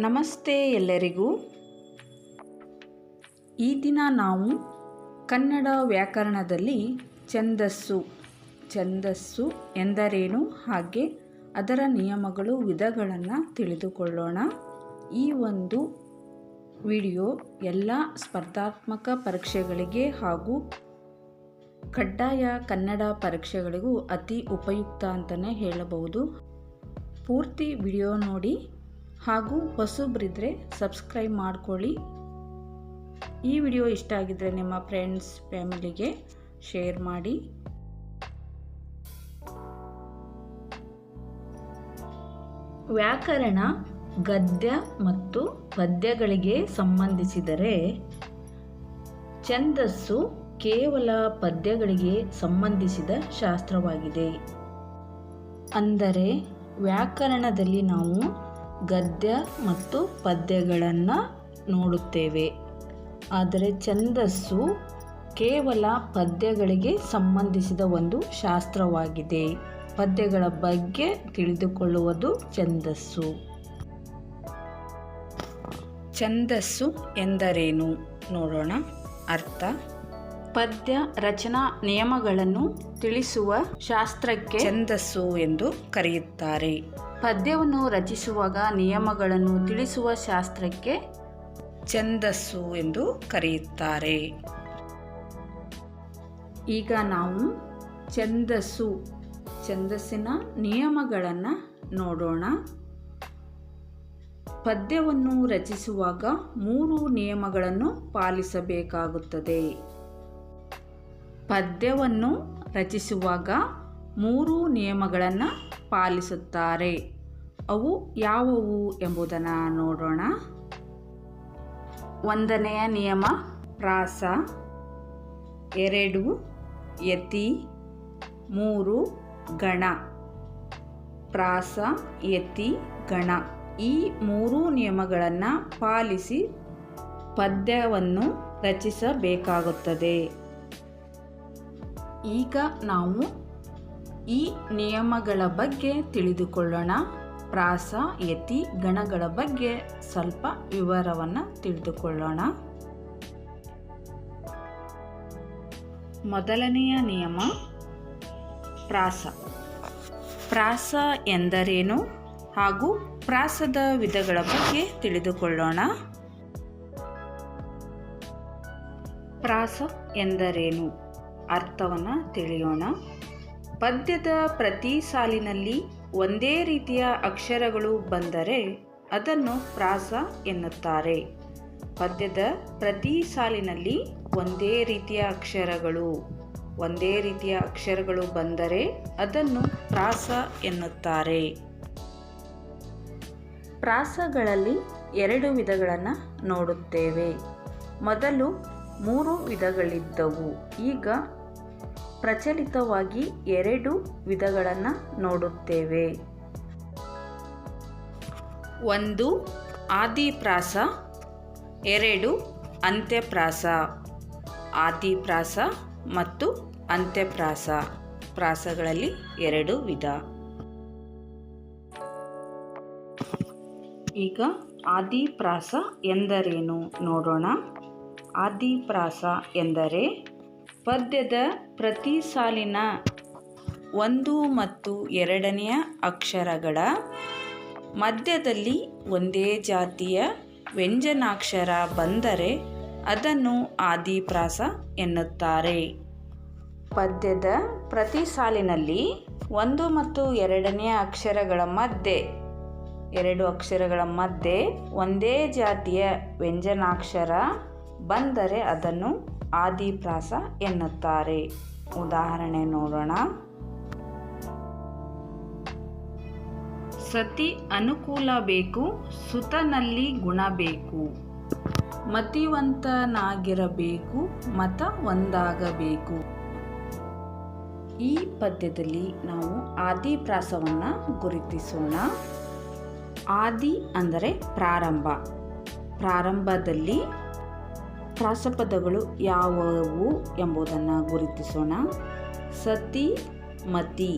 ನಮಸ್ತೆ ಎಲ್ಲರಿಗೂ. ಈ ದಿನ ನಾವು ಕನ್ನಡ ವ್ಯಾಕರಣದಲ್ಲಿ ಛಂದಸ್ಸು. ಛಂದಸ್ಸು ಎಂದರೇನು? ಹಾಗೆ ಅದರ ನಿಯಮಗಳು, ವಿಧಗಳನ್ನು ತಿಳಿದುಕೊಳ್ಳೋಣ. ಈ ಒಂದು ವಿಡಿಯೋ ಎಲ್ಲ ಸ್ಪರ್ಧಾತ್ಮಕ ಪರೀಕ್ಷೆಗಳಿಗೆ ಹಾಗೂ ಕಡ್ಡಾಯ ಕನ್ನಡ ಪರೀಕ್ಷೆಗಳಿಗೂ ಅತಿ ಉಪಯುಕ್ತ ಅಂತಲೇ ಹೇಳಬಹುದು. ಪೂರ್ತಿ ವಿಡಿಯೋ ನೋಡಿ. ಹಾಗೂ ಹೊಸಬ್ರಿದ್ರೆ ಸಬ್ಸ್ಕ್ರೈಬ್ ಮಾಡ್ಕೊಳ್ಳಿ. ಈ ವಿಡಿಯೋ ಇಷ್ಟ ಆಗಿದ್ದರೆ ನಿಮ್ಮ ಫ್ರೆಂಡ್ಸ್ ಫ್ಯಾಮಿಲಿಗೆ ಶೇರ್ ಮಾಡಿ. ವ್ಯಾಕರಣ ಗದ್ಯ ಮತ್ತು ಪದ್ಯಗಳಿಗೆ ಸಂಬಂಧಿಸಿದರೆ ಛಂದಸ್ಸು ಕೇವಲ ಪದ್ಯಗಳಿಗೆ ಸಂಬಂಧಿಸಿದ ಶಾಸ್ತ್ರವಾಗಿದೆ. ಅಂದರೆ ವ್ಯಾಕರಣದಲ್ಲಿ ನಾವು ಗದ್ಯ ಮತ್ತು ಪದ್ಯಗಳನ್ನು ನೋಡುತ್ತೇವೆ. ಆದರೆ ಛಂದಸ್ಸು ಕೇವಲ ಪದ್ಯಗಳಿಗೆ ಸಂಬಂಧಿಸಿದ ಒಂದು ಶಾಸ್ತ್ರವಾಗಿದೆ. ಪದ್ಯಗಳ ಬಗ್ಗೆ ತಿಳಿದುಕೊಳ್ಳುವುದು ಛಂದಸ್ಸು. ಛಂದಸ್ಸು ಎಂದರೇನು? ನೋಡೋಣ. ಅರ್ಥ. ಪದ್ಯ ರಚನಾ ನಿಯಮಗಳನ್ನು ತಿಳಿಸುವ ಶಾಸ್ತ್ರಕ್ಕೆ ಛಂದಸ್ಸು ಎಂದು ಕರೆಯುತ್ತಾರೆ. ಪದ್ಯವನ್ನು ರಚಿಸುವಾಗ ನಿಯಮಗಳನ್ನು ತಿಳಿಸುವ ಶಾಸ್ತ್ರಕ್ಕೆ ಛಂದಸ್ಸು ಎಂದು ಕರೆಯುತ್ತಾರೆ. ಈಗ ನಾವು ಛಂದಸ್ಸು ಛಂದಸ್ಸಿನ ನಿಯಮಗಳನ್ನು ನೋಡೋಣ. ಪದ್ಯವನ್ನು ರಚಿಸುವಾಗ ಮೂರು ನಿಯಮಗಳನ್ನು ಪಾಲಿಸಬೇಕಾಗುತ್ತದೆ. ಪದ್ಯವನ್ನು ರಚಿಸುವಾಗ ಮೂರು ನಿಯಮಗಳನ್ನು ಪಾಲಿಸುತ್ತಾರೆ. ಅವು ಯಾವುವು ಎಂಬುದನ್ನು ನೋಡೋಣ. ಒಂದನೆಯ ನಿಯಮ ಪ್ರಾಸ ಎರಡು, ಯತಿ. ಮೂರು, ಗಣ. ಪ್ರಾಸ, ಯತಿ, ಗಣ. ಈ ಮೂರು ನಿಯಮಗಳನ್ನು ಪಾಲಿಸಿ ಪದ್ಯವನ್ನು ರಚಿಸಬೇಕಾಗುತ್ತದೆ. ಈಗ ನಾವು ಈ ನಿಯಮಗಳ ಬಗ್ಗೆ ತಿಳಿದುಕೊಳ್ಳೋಣ. ಪ್ರಾಸ, ಯತಿ, ಗಣಗಳ ಬಗ್ಗೆ ಸ್ವಲ್ಪ ವಿವರವನ್ನು ತಿಳಿದುಕೊಳ್ಳೋಣ. ಮೊದಲನೆಯ ನಿಯಮ, ಪ್ರಾಸ. ಪ್ರಾಸ ಎಂದರೇನು ಹಾಗೂ ಪ್ರಾಸದ ವಿಧಗಳ ಬಗ್ಗೆ ತಿಳಿದುಕೊಳ್ಳೋಣ. ಪ್ರಾಸ ಎಂದರೇನು ಅರ್ಥವನ್ನು ತಿಳಿಯೋಣ. ಪದ್ಯದ ಪ್ರತಿ ಸಾಲಿನಲ್ಲಿ ಒಂದೇ ರೀತಿಯ ಅಕ್ಷರಗಳು ಬಂದರೆ ಅದನ್ನು ಪ್ರಾಸ ಎನ್ನುತ್ತಾರೆ. ಪದ್ಯದ ಪ್ರತಿ ಸಾಲಿನಲ್ಲಿ ಒಂದೇ ರೀತಿಯ ಅಕ್ಷರಗಳು. ಒಂದೇ ರೀತಿಯ ಅಕ್ಷರಗಳು ಬಂದರೆ ಅದನ್ನು ಪ್ರಾಸ ಎನ್ನುತ್ತಾರೆ. ಪ್ರಾಸಗಳಲ್ಲಿ ಎರಡು ವಿಧಗಳನ್ನು ನೋಡುತ್ತೇವೆ. ಮೊದಲು ಮೂರು ವಿಧಗಳಿದ್ದವು. ಈಗ ಪ್ರಚಲಿತವಾಗಿ ಎರಡು ವಿಧಗಳನ್ನು ನೋಡುತ್ತೇವೆ. ಒಂದು, ಆದಿಪ್ರಾಸ. ಎರಡು, ಅಂತ್ಯಪ್ರಾಸ. ಆದಿಪ್ರಾಸ ಮತ್ತು ಅಂತ್ಯಪ್ರಾಸ. ಪ್ರಾಸಗಳಲ್ಲಿ ಎರಡು ವಿಧ. ಈಗ ಆದಿಪ್ರಾಸ ಎಂದರೇನು ನೋಡೋಣ. ಆದಿಪ್ರಾಸ ಎಂದರೆ ಪದ್ಯದ ಪ್ರತಿ ಸಾಲಿನ ಒಂದು ಮತ್ತು ಎರಡನೆಯ ಅಕ್ಷರಗಳ ಮಧ್ಯದಲ್ಲಿ ಒಂದೇ ಜಾತಿಯ ವ್ಯಂಜನಾಕ್ಷರ ಬಂದರೆ ಅದನ್ನು ಆದಿಪ್ರಾಸ ಎನ್ನುತ್ತಾರೆ. ಪದ್ಯದ ಪ್ರತಿ ಸಾಲಿನಲ್ಲಿ ಒಂದು ಮತ್ತು ಎರಡನೆಯ ಅಕ್ಷರಗಳ ಮಧ್ಯೆ, ಎರಡು ಅಕ್ಷರಗಳ ಮಧ್ಯೆ ಒಂದೇ ಜಾತಿಯ ವ್ಯಂಜನಾಕ್ಷರ ಬಂದರೆ ಅದನ್ನು ಆದಿಪ್ರಾಸ ಎನ್ನುತ್ತಾರೆ. ಉದಾಹರಣೆ ನೋಡೋಣ. ಸತಿ ಅನುಕೂಲ ಬೇಕು, ಸುತನಲ್ಲಿ ಗುಣ ಬೇಕು. ಮತಿವಂತನಾಗಿರಬೇಕು, ಮತ ಒಂದಾಗಬೇಕು. ಈ ಪದ್ಯದಲ್ಲಿ ನಾವು ಆದಿಪ್ರಾಸವನ್ನು ಗುರುತಿಸೋಣ. ಆದಿ ಅಂದರೆ ಪ್ರಾರಂಭ. ಪ್ರಾರಂಭದಲ್ಲಿ ಪ್ರಾಸಪದಗಳು ಯಾವುವು ಎಂಬುದನ್ನು ಗುರುತಿಸೋಣ. ಸತಿ, ಮತಿ.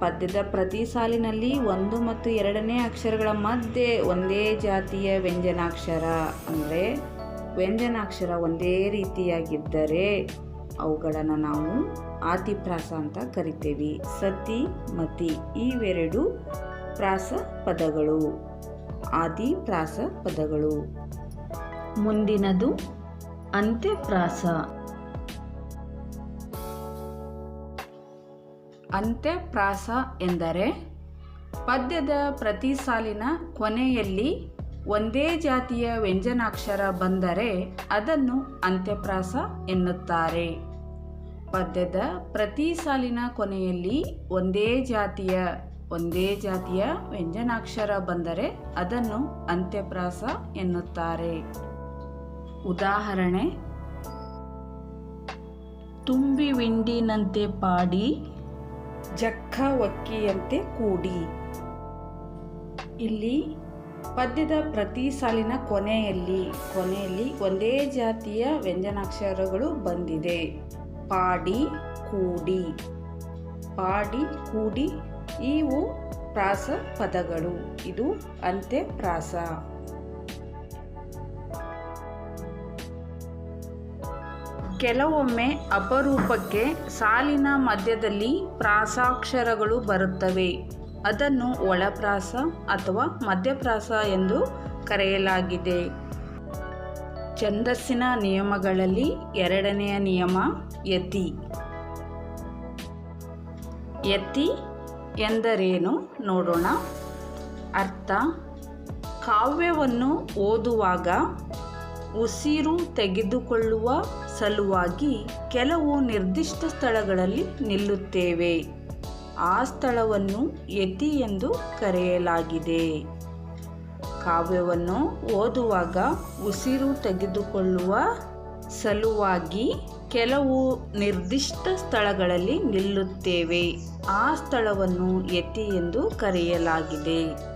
ಪದ್ಯದ ಪ್ರತಿ ಸಾಲಿನಲ್ಲಿ ಒಂದು ಮತ್ತು ಎರಡನೇ ಅಕ್ಷರಗಳ ಮಧ್ಯೆ ಒಂದೇ ಜಾತಿಯ ವ್ಯಂಜನಾಕ್ಷರ ಅಂದರೆ ವ್ಯಂಜನಾಕ್ಷರ ಒಂದೇ ರೀತಿಯಾಗಿದ್ದರೆ ಅವುಗಳನ್ನು ನಾವು ಆತಿಪ್ರಾಸ ಅಂತ ಕರಿತೇವೆ. ಸತಿ, ಮತಿ ಇವೆರಡು ಪ್ರಾಸ ಪದಗಳು ಆದಿಪ್ರಾಸ ಪದಗಳು ಮುಂದಿನದು ಅಂತ್ಯಪ್ರಾಸ. ಅಂತ್ಯಪ್ರಾಸ ಎಂದರೆ ಪದ್ಯದ ಪ್ರತಿ ಸಾಲಿನ ಕೊನೆಯಲ್ಲಿ ಒಂದೇ ಜಾತಿಯ ವ್ಯಂಜನಾಕ್ಷರ ಬಂದರೆ ಅದನ್ನು ಅಂತ್ಯಪ್ರಾಸ ಎನ್ನುತ್ತಾರೆ. ಪದ್ಯದ ಪ್ರತಿ ಸಾಲಿನ ಕೊನೆಯಲ್ಲಿ ಒಂದೇ ಜಾತಿಯ ಒಂದೇ ಜಾತಿಯ ವ್ಯಂಜನಾಕ್ಷರ ಬಂದರೆ ಅದನ್ನು ಅಂತ್ಯಪ್ರಾಸ ಎನ್ನುತ್ತಾರೆ. ಉದಾಹರಣೆ, ತುಂಬಿ ವಿಂಡಿನಂತೆ ಪಾಡಿ, ಜಕ್ಕ ಒಕ್ಕಿಯಂತೆ ಕೂಡಿ. ಇಲ್ಲಿ ಪದ್ಯದ ಪ್ರತಿ ಸಾಲಿನ ಕೊನೆಯಲ್ಲಿ ಕೊನೆಯಲ್ಲಿ ಒಂದೇ ಜಾತಿಯ ವ್ಯಂಜನಾಕ್ಷರಗಳು ಬಂದಿದೆ. ಪಾಡಿ, ಕೂಡಿ. ಪಾಡಿ, ಕೂಡಿ, ಇವು ಪ್ರಾಸ ಪದಗಳು. ಇದು ಅಂತೆ ಪ್ರಾಸ ಕೆಲವೊಮ್ಮೆ ಅಪರೂಪಕ್ಕೆ ಸಾಲಿನ ಮಧ್ಯದಲ್ಲಿ ಪ್ರಾಸಾಕ್ಷರಗಳು ಬರುತ್ತವೆ. ಅದನ್ನು ಒಳಪ್ರಾಸ ಅಥವಾ ಮಧ್ಯಪ್ರಾಸ ಎಂದು ಕರೆಯಲಾಗಿದೆ. ಛಂದಸ್ಸಿನ ನಿಯಮಗಳಲ್ಲಿ ಎರಡನೆಯ ನಿಯಮ ಯತಿ. ಯತಿ ಎಂದರೇನು ನೋಡೋಣ. ಅರ್ಥ, ಕಾವ್ಯವನ್ನು ಓದುವಾಗ ಉಸಿರು ತೆಗೆದುಕೊಳ್ಳುವ ಸಲುವಾಗಿ ಕೆಲವು ನಿರ್ದಿಷ್ಟ ಸ್ಥಳಗಳಲ್ಲಿ ನಿಲ್ಲುತ್ತೇವೆ. ಆ ಸ್ಥಳವನ್ನು ಯತಿ ಎಂದು ಕರೆಯಲಾಗಿದೆ. ಕಾವ್ಯವನ್ನು ಓದುವಾಗ ಉಸಿರು ತೆಗೆದುಕೊಳ್ಳುವ ಸಲುವಾಗಿ ಕೆಲವು ನಿರ್ದಿಷ್ಟ ಸ್ಥಳಗಳಲ್ಲಿ ನಿಲ್ಲುತ್ತೇವೆ. ಆ ಸ್ಥಳವನ್ನು ಯತಿ ಎಂದು ಕರೆಯಲಾಗಿದೆ.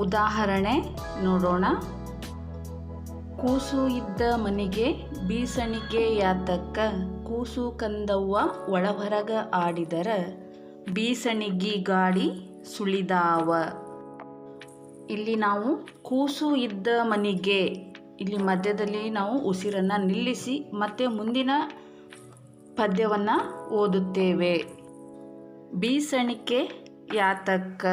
ಉದಾಹರಣೆ ನೋಡೋಣ. ಕೂಸು ಇದ್ದ ಮನೆಗೆ ಬೀಸಣಿಗೆ ಯಾತಕ್ಕ ಕೂಸು ಕಂದವ್ವ ಒಳಹೊರಗ ಆಡಿದರ. ಬೀಸಣಿಗಿ ಗಾಡಿ ಸುಳಿದಾವ. ಇಲ್ಲಿ ನಾವು ಕೂಸು ಇದ್ದ ಮನೆಗೆ, ಇಲ್ಲಿ ಮಧ್ಯದಲ್ಲಿ ನಾವು ಉಸಿರನ್ನು ನಿಲ್ಲಿಸಿ ಮತ್ತೆ ಮುಂದಿನ ಪದ್ಯವನ್ನು ಓದುತ್ತೇವೆ. ಬೀಸಣಿಕೆ ಯಾತಕ್ಕ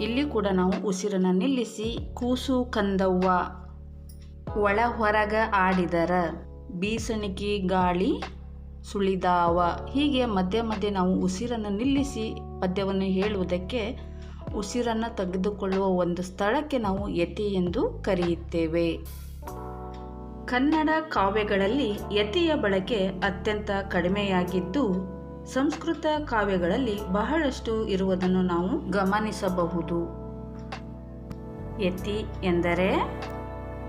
ಇಲ್ಲಿ ಕೂಡ ನಾವು ಉಸಿರನ್ನು ನಿಲ್ಲಿಸಿ ಕೂಸು ಕಂದವ್ವ. ಒಳ ಹೊರಗ ಆಡಿದರ. ಬೀಸಣಿಗೆ ಗಾಳಿ ಸುಳಿದಾವ. ಹೀಗೆ ಮಧ್ಯೆ ಮಧ್ಯೆ ನಾವು ಉಸಿರನ್ನು ನಿಲ್ಲಿಸಿ ಪದ್ಯವನ್ನು ಹೇಳುವುದಕ್ಕೆ ಉಸಿರನ್ನು ತೆಗೆದುಕೊಳ್ಳುವ ಒಂದು ಸ್ಥಳಕ್ಕೆ ನಾವು ಯತಿ ಎಂದು ಕರೆಯುತ್ತೇವೆ. ಕನ್ನಡ ಕಾವ್ಯಗಳಲ್ಲಿ ಯತಿಯ ಬಳಕೆ ಅತ್ಯಂತ ಕಡಿಮೆಯಾಗಿದ್ದು, ಸಂಸ್ಕೃತ ಕಾವ್ಯಗಳಲ್ಲಿ ಬಹಳಷ್ಟು ಇರುವುದನ್ನು ನಾವು ಗಮನಿಸಬಹುದು. ಯತಿ ಎಂದರೆ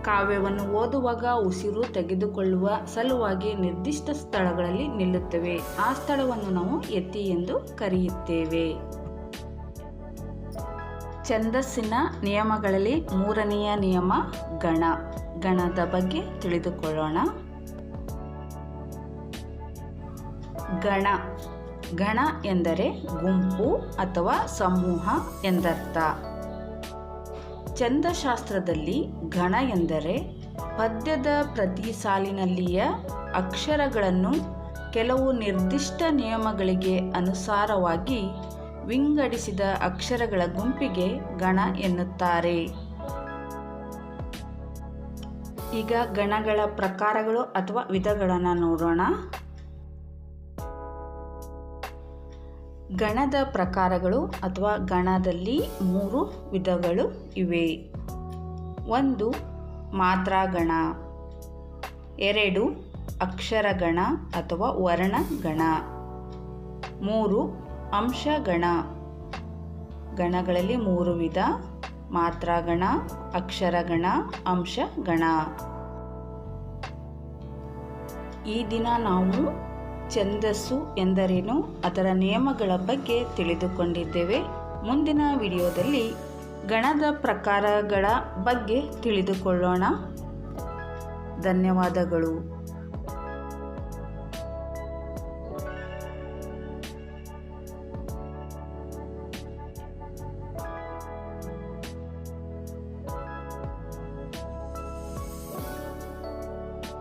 ಕಾವ್ಯವನ್ನು ಓದುವಾಗ ಉಸಿರು ತೆಗೆದುಕೊಳ್ಳುವ ಸಲುವಾಗಿ ನಿರ್ದಿಷ್ಟ ಸ್ಥಳಗಳಲ್ಲಿ ನಿಲ್ಲುತ್ತವೆ. ಆ ಸ್ಥಳವನ್ನು ನಾವು ಯತಿ ಎಂದು ಕರೆಯುತ್ತೇವೆ. ಛಂದಸ್ಸಿನ ನಿಯಮಗಳಲ್ಲಿ ಮೂರನೆಯ ನಿಯಮ ಗಣ. ಗಣದ ಬಗ್ಗೆ ತಿಳಿದುಕೊಳ್ಳೋಣ. ಗಣ. ಗಣ ಎಂದರೆ ಗುಂಪು ಅಥವಾ ಸಮೂಹ ಎಂದರ್ಥ. ಛಂದಶಾಸ್ತ್ರದಲ್ಲಿ ಗಣ ಎಂದರೆ ಪದ್ಯದ ಪ್ರತಿ ಸಾಲಿನಲ್ಲಿಯ ಅಕ್ಷರಗಳನ್ನು ಕೆಲವು ನಿರ್ದಿಷ್ಟ ನಿಯಮಗಳಿಗೆ ಅನುಸಾರವಾಗಿ ವಿಂಗಡಿಸಿದ ಅಕ್ಷರಗಳ ಗುಂಪಿಗೆ ಗಣ ಎನ್ನುತ್ತಾರೆ. ಈಗ ಗಣಗಳ ಪ್ರಕಾರಗಳು ಅಥವಾ ವಿಧಗಳನ್ನು ನೋಡೋಣ. ಗಣದ ಪ್ರಕಾರಗಳು ಅಥವಾ ಗಣದಲ್ಲಿ ಮೂರು ವಿಧಗಳು ಇವೆ. ಒಂದು, ಮಾತ್ರಾಗಣ. ಎರಡು, ಅಕ್ಷರಗಣ ಅಥವಾ ವರ್ಣಗಣ. ಮೂರು, ಅಂಶಗಣ. ಗಣಗಳಲ್ಲಿ ಮೂರು ವಿಧ, ಮಾತ್ರಾಗಣ, ಅಕ್ಷರಗಣ, ಅಂಶಗಣ. ಈ ದಿನ ನಾವು ಛಂದಸ್ಸು ಎಂದರೇನು? ಅದರ ನಿಯಮಗಳ ಬಗ್ಗೆ ತಿಳಿದುಕೊಂಡಿದ್ದೇವೆ. ಮುಂದಿನ ವಿಡಿಯೋದಲ್ಲಿ ಗಣದ ಪ್ರಕಾರಗಳ ಬಗ್ಗೆ ತಿಳಿದುಕೊಳ್ಳೋಣ. ಧನ್ಯವಾದಗಳು.